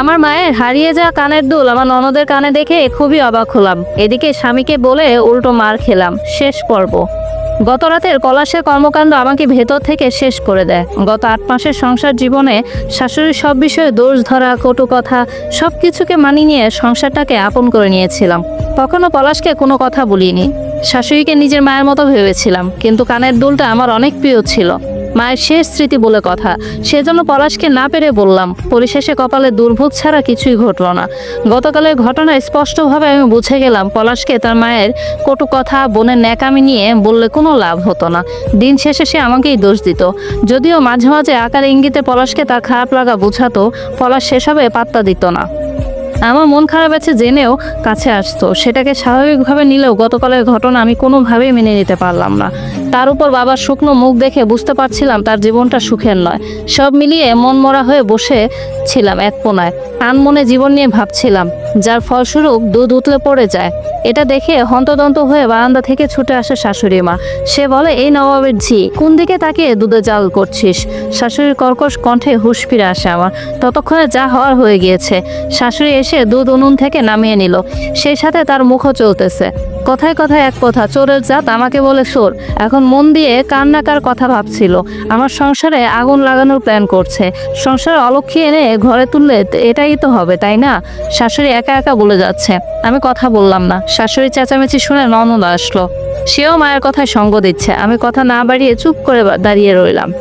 আমার মায়ের হারিয়ে যাওয়া কানের দুল আমার ননদের কানে দেখে খুবই অবাক হলাম। এদিকে স্বামীকে বলে উল্টো মার খেলাম। শেষ পর্ব। গত রাতের কলাশের কর্মকাণ্ড আমাকে ভেতর থেকে শেষ করে দেয়। গত আট মাসের সংসার জীবনে শাশুড়ির সব বিষয়ে দোষ ধরা, কটু কথা সব কিছুকে মানিয়ে নিয়ে সংসারটাকে আপন করে নিয়েছিলাম। কখনো পলাশকে কোনো কথা বলিনি। শাশুড়িকে নিজের মায়ের মতো ভেবেছিলাম, কিন্তু কানের দুলটা আমার অনেক প্রিয় ছিল। মায়ের শেষ স্মৃতি বলে কথা। সেজন্য পলাশকে না পেরে বললাম, পরিশেষে কপালে দুর্ভোগ ছাড়া কিছুই ঘটলো না। গতকালের ঘটনায় স্পষ্টভাবে আমি বুঝে গেলাম, পলাশকে তার মায়ের কটু কথা, বোনের ন্যাকামি নিয়ে বললে কোনো লাভ হতো না। দিন শেষে সে আমাকেই দোষ দিত। যদিও মাঝে মাঝে আকার ইঙ্গিতে পলাশকে তার খারাপ লাগা বোঝাতো, পলাশ সেসবে পাত্তা দিত না। আমার মন খারাপ আছে জেনেও কাছে আসতো। সেটাকে স্বাভাবিকভাবে নিলেও গতকালের ঘটনা আমি কোনোভাবেই মেনে নিতে পারলাম না। তার উপর বাবার শুকনো মুখ দেখে বুঝতে পারছিলাম তার জীবনটা সুখের নয়। সব মিলিয়ে মন মরা হয়ে বসে ছিলাম এক কোনায়। আন মনে জীবন নিয়ে ভাবছিলাম, যার ফলস্বরূপ দুধ উতলে পড়ে যায়। এটা দেখে হন্তদন্ত হয়ে বারান্দা থেকে ছুটে আসে শাশুড়ি মা। সে বলে, এই নবাবের ঝি, কোন দিকে তাকিয়ে দুধে জাল করছিস? শাশুড়ির কর্কশ কণ্ঠে হুশ ফিরে আসে আমার। ততক্ষণে যা হওয়ার হয়ে গিয়েছে। শাশুড়ি এসে দুধ উনুন থেকে নামিয়ে নিল। সেই সাথে তার মুখও চলতেছে। কথায় কথায় এক কথা চোরের জাত আমাকে বলে চোর এখন মন দিয়ে কান্নাকার কথা ভাবছিল। আমার সংসারে আগুন লাগানোর প্ল্যান করছে। সংসারে অলক্ষী এনে ঘরে তুললে এটাই তো হবে, তাই না? শাশুড়ি একা একা বলে যাচ্ছে। আমি কথা বললাম না। শাশুড়ি চেঁচামেচি শুনে ননদ আসলো। সেও মায়ের কথায় সঙ্গ দিচ্ছে। আমি কথা না বাড়িয়ে চুপ করে দাঁড়িয়ে রইলাম।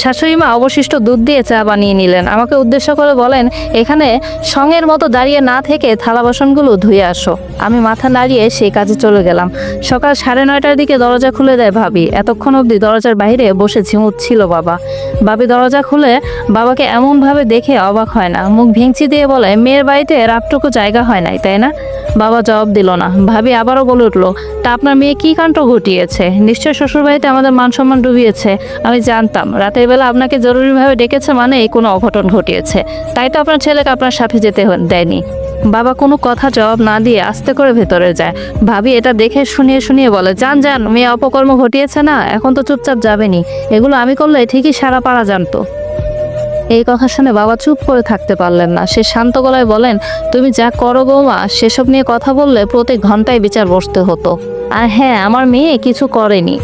শাশুড়ি মা অবশিষ্ট দুধ দিয়ে চা বানিয়ে নিলেন। আমাকে উদ্দেশ্য করে বলেন, এখানে সঙ্গের মতো দাঁড়িয়ে না থেকে থালা বাসনগুলো ধুয়ে আসো। আমি মাথা নাড়িয়ে সেই কাজে চলে গেলাম। সকাল সাড়ে নয়টার দিকে দরজা খুলে দেয় ভাবি। এতক্ষণ অবধি দরজার বাইরে বসে ঝিমুচ্ছিল বাবা। ভাবি দরজা খুলে বাবাকে এমনভাবে দেখে অবাক হয় না। মুখ ভেঙচি দিয়ে বলে, মেয়ের বাড়িতে রাতটুকু জায়গা হয় নাই, তাই না? বাবা জবাব দিল না। ভাবি আবারও বলে উঠল, তা আপনার মেয়ে কি কাণ্ড ঘটিয়েছে? নিশ্চয় শ্বশুরবাড়িতে আমাদের মান সম্মান ডুবিয়েছে। আমি জানতাম রাতের বেলা আপনাকে জরুরিভাবে ডেকেছে মানে এই কোনো অঘটন ঘটিয়েছে। তাই তো আপনার ছেলেকে আপনার সাথে যেতে দেয়নি। বাবা কোনো কথা জবাব না দিয়ে আস্তে করে ভেতরে যায়। ভাবি এটা দেখে শুনিয়ে শুনিয়ে বলে, যান যান, মেয়ে অপকর্ম ঘটিয়েছে না, এখন তো চুপচাপ যাবেনি। এগুলো আমি করলে ঠিকই সারা পাড়া জানতো। এই কথা শুনে বাবা চুপ করে থাকতে পারলেন না। সে শান্ত গলায় বলেন, তুমি যা করো বৌমা, সেসব নিয়ে কথা বললে প্রতি ঘন্টায় বিচার বসতে হতো। আর হ্যাঁ আমার মেয়ে কিছু করেনি।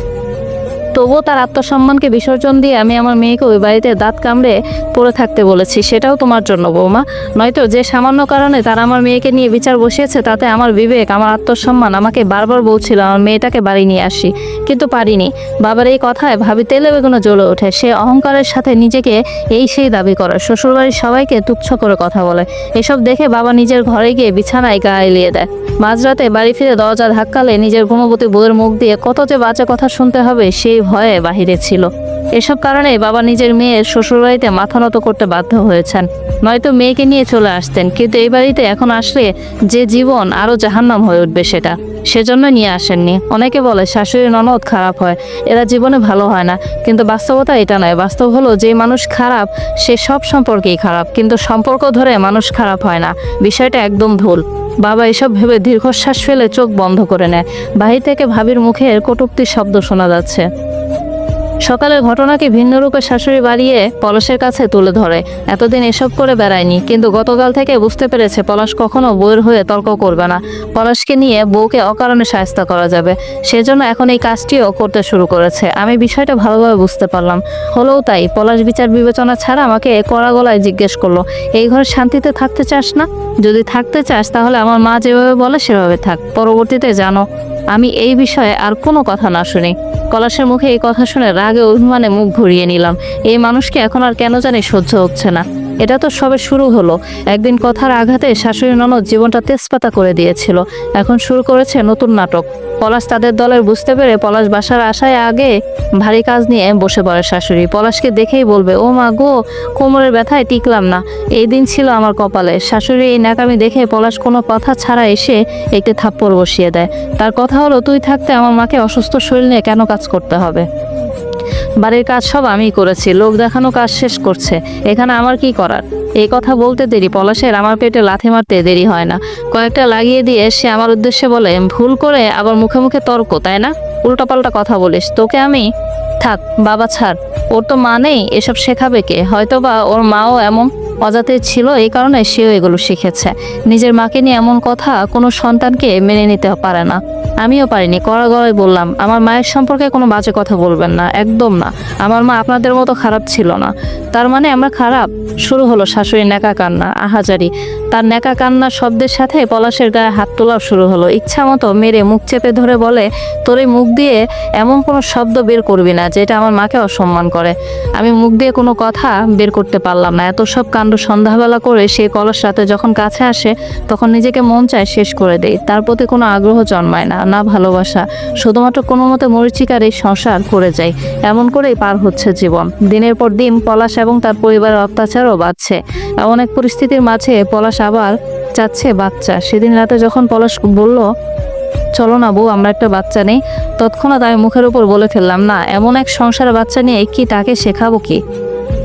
তবুও তার আত্মসম্মানকে বিসর্জন দিয়ে আমি আমার মেয়েকে ওই বাড়িতে দাঁত কামড়ে পড়ে থাকতে বলেছি। সেটাও তোমার জন্য, বৌমা। নয়তো যে সামান্য কারণে তারা আমার মেয়েকে নিয়ে বিচার বসিয়েছে, তাতে আমার বিবেক, আমার আত্মসম্মান আমাকে বারবার বলছিল, আমার মেয়েটাকে বাড়ি নিয়ে আসি। কিন্তু পারিনি। বাবার এই কথায় ভাবি তেলে বেগুনো জ্বলে ওঠে। সে অহংকারের সাথে নিজেকে এই সেই দাবি করে। শ্বশুরবাড়ির সবাইকে তুচ্ছ করে কথা বলে। এসব দেখে বাবা নিজের ঘরে গিয়ে বিছানায় গা এলিয়ে দেয়। মাঝরাতে বাড়ি ফিরে দরজা ধাক্কালে নিজের গুণবতী বউয়ের মুখ দিয়ে কত যে বাজে কথা শুনতে হবে, সেই ভয়ে বাহিরে ছিল। এসব কারণে বাবা নিজের মেয়ের শ্বশুরবাড়িতে মাথা নত করতে বাধ্য হয়েছেন। নয়তো মেয়েকে নিয়ে চলে আসতেন, কিন্তু এই বাড়িতে এখন আসলে যে জীবন আরও জাহান্নাম হয়ে উঠবে সেটা। সেজন্য নিয়ে আসেননি। অনেকে বলে শাশুড়ি ননদ খারাপ হয়, এরা জীবনে ভালো হয় না। কিন্তু বাস্তবতা এটা নয়। বাস্তব হলো, যে মানুষ খারাপ, সে সব সম্পর্কেই খারাপ। কিন্তু সম্পর্ক ধরে মানুষ খারাপ হয় না। বিষয়টা একদম ভুল। বাবা এসব ভেবে দীর্ঘশ্বাস ফেলে চোখ বন্ধ করে নেয়। বাহির থেকে ভাবির মুখের কটুক্তির শব্দ শোনা যাচ্ছে। সকালের ঘটনাকে ভিন্ন রূপে শাশুড়ি বাড়িয়ে পলাশের কাছে তুলে ধরে। এতদিন এসব করে বেড়ায়নি, কিন্তু গতকাল থেকে বুঝতে পেরেছে পলাশ কখনো বউয়ের হয়ে তর্ক করবে না। পলাশকে নিয়ে বউকে অকারণে সায়স্তা করা যাবে। সেজন্য এখন এই কাজটিও করতে শুরু করেছে। আমি বিষয়টা ভালোভাবে বুঝতে পারলাম। হলেও তাই, পলাশ বিচার বিবেচনা ছাড়া আমাকে কড়া গলায় জিজ্ঞেস করল, এই ঘরে শান্তিতে থাকতে চাস না? যদি থাকতে চাস, তাহলে আমার মা যেভাবে বলে, সেভাবে থাক। পরবর্তীতে জানো। আমি এই বিষয়ে আর কোনো কথা না শুনি। পলাশের মুখে এই কথা শুনে রাগে অভিমানে মুখ ঘুরিয়ে নিলাম। এই মানুষকে এখন আর কেন জানি সহ্য হচ্ছে না। এটা তো সবে শুরু হলো। একদিন কথার আঘাতে শাশুড়ি ননদ জীবনটা তেজপাতা করে দিয়েছিল। এখন শুরু করেছে নতুন নাটক। পলাশ তাদের দলের বুঝতে পেরে পলাশ বাসার আসায় আগে ভারী কাজ নিয়ে বসে পড়ে শাশুড়ি। পলাশকে দেখেই বলবে, ও মা গো, কোমরের ব্যথায় টিকলাম না। এই দিন ছিল আমার কপালে। শাশুড়ি এই নাকামি দেখে পলাশ কোনো কথা ছাড়া এসে একটি থাপ্পড় বসিয়ে দেয়। তার কথা হলো, তুই থাকতে আমার মাকে অসুস্থ শরীর নিয়ে কেন কাজ করতে হবে? বাড়ির কাজ সব আমিই করেছি। লোক দেখানো কাজ শেষ করছে। এখানে আমার কি করার? এই কথা বলতে দেরি। পলাশের আমার পেটে লাথি মারতে দেরি হয় না। কয়েকটা লাগিয়ে দিয়ে সে আমার উদ্দেশ্যে বলে, ভুল করে আবার মুখে মুখে তর্ক, তাই না? উল্টাপাল্টা কথা বলিস। তোকে আমি? থাক, বাবা ছাড়। ওর তো মা নেই, এসব শেখাবে কে? হয়তো বা ওর মাও এমন অজাতে ছিল, এই কারণে সেও এগুলো শিখেছে। নিজের মাকে নিয়ে এমন কথা কোনো সন্তানকে মেনে নিতে পারে না। আমিও পারিনি, কড়া গলায় বললাম, আমার মায়ের সম্পর্কে কোনো বাজে কথা বলবেন না, একদম না। আমার মা আপনাদের মতো খারাপ ছিল না। তার মানে আমরা খারাপ? শুরু হলো শাশুড়ি নেকা কান্না, আহাজারি। তার নেকা কান্নার শব্দের সাথে পলাশের গায়ে হাত তোলাও শুরু হলো। ইচ্ছা মতো মেরে মুখ চেপে ধরে বলে, তোর এই মুখ দিয়ে এমন কোনো শব্দ বের করবি না, যেটা আমার মাকে অসম্মান করে। আমি মুখ দিয়ে কোনো কথা বের করতে পারলাম না। এত সব কাণ্ড সন্ধ্যাবেলা করে সেই কলস রাতে যখন কাছে আসে, তখন নিজেকে মন চায় শেষ করে দেই। তার প্রতি কোনো আগ্রহ জন্মায় না। না ভালোবাসা। শুধুমাত্র কোনো মতে মরিচিকার এই সংসার করে যায়। এমন করেই পার হচ্ছে জীবন। দিনের পর দিন পলাশ এবং তার পরিবারের অত্যাচারও বাড়ছে। এক পরিস্থিতির মাঝে পলাশ আবার চাচ্ছে বাচ্চা। সেদিন রাতে যখন পলাশ বলল, চলো না বউ, আমরা একটা বাচ্চা নেই। তৎক্ষণাৎ আমি মুখের উপর বলে ফেললাম, না, এমন এক সংসার বাচ্চা নিয়ে কি তাকে শেখাবো কি?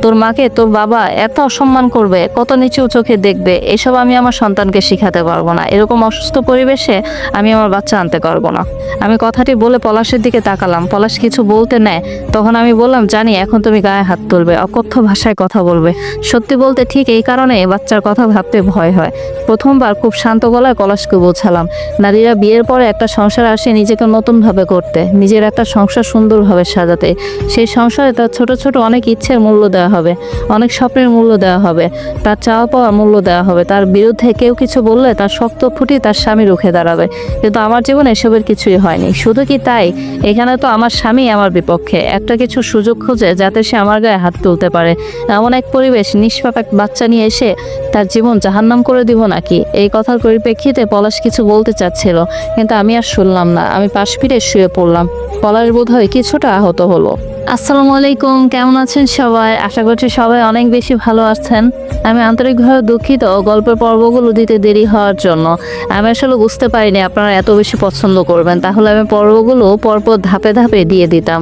তোর মাকে তোর বাবা এত অসম্মান করবে, কত নিচু চোখে দেখবে, এসব আমি আমার সন্তানকে শিখাতে পারব না। এরকম অসুস্থ পরিবেশে আমি আমার বাচ্চা আনতে পারব না। আমি কথাটি বলে পলাশের দিকে তাকালাম। পলাশ কিছু বলতে নেয়। তখন আমি বললাম, জানি, এখন তুমি গায়ে হাত তুলবে, অকথ্য ভাষায় কথা বলবে। সত্যি বলতে ঠিক এই কারণে বাচ্চার কথা ভাবতে ভয় হয়। প্রথমবার খুব শান্ত গলায় পলাশকে বোঝালাম, নারীরা বিয়ের পরে একটা সংসার আসে নিজেকে নতুনভাবে করতে, নিজের একটা সংসার সুন্দরভাবে সাজাতে। সেই সংসারে তার ছোট ছোট অনেক ইচ্ছের মূল্য দেওয়া হবে। অনেক স্বপ্নের মূল্য দেওয়া হবে। তার চাওয়া পাওয়ার মূল্য দেওয়া হবে। তার বিরুদ্ধে কেউ কিছু বললে তার শক্ত ফুটি তার স্বামী রুখে দাঁড়াবে। কিন্তু আমার জীবনে এসবের কিছুই হয়নি। শুধু কি তাই? এখানে তো আমার স্বামী আমার বিপক্ষে। একটা কিছু সুযোগ খোঁজে যাতে সে আমার গায়ে হাত তুলতে পারে। এমন এক পরিবেশ, নিষ্পাপ এক বাচ্চা নিয়ে এসে তার জীবন জাহান্নাম করে দিব নাকি? এই কথার পরিপ্রেক্ষিতে পলাশ কিছু বলতে চাচ্ছিল, কিন্তু আমি আর শুনলাম না। আমি পাশ ফিরে শুয়ে পড়লাম। পলাশ বোধ হয় কিছুটা আহত হলো। আসসালামু আলাইকুম, কেমন আছেন সবাই? আশা করছি সবাই অনেক বেশি ভালো আছেন। আমি আন্তরিকভাবে দুঃখিত গল্পের পর্বগুলো দিতে দেরি হওয়ার জন্য। আমি আসলে বুঝতে পারিনি আপনারা এত বেশি পছন্দ করবেন। তাহলে আমি পর্বগুলো পরপর ধাপে ধাপে দিয়ে দিতাম।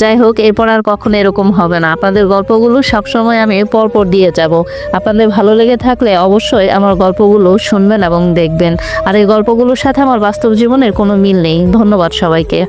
যাই হোক, এরপর আর কখনো এরকম হবে না। আপনাদের গল্পগুলো সবসময় আমি পরপর দিয়ে যাব। আপনাদের ভালো লেগে থাকলে অবশ্যই আমার গল্পগুলো শুনবেন এবং দেখবেন। আর এই গল্পগুলোর সাথে আমার বাস্তব জীবনের কোনো মিল নেই। ধন্যবাদ সবাইকে।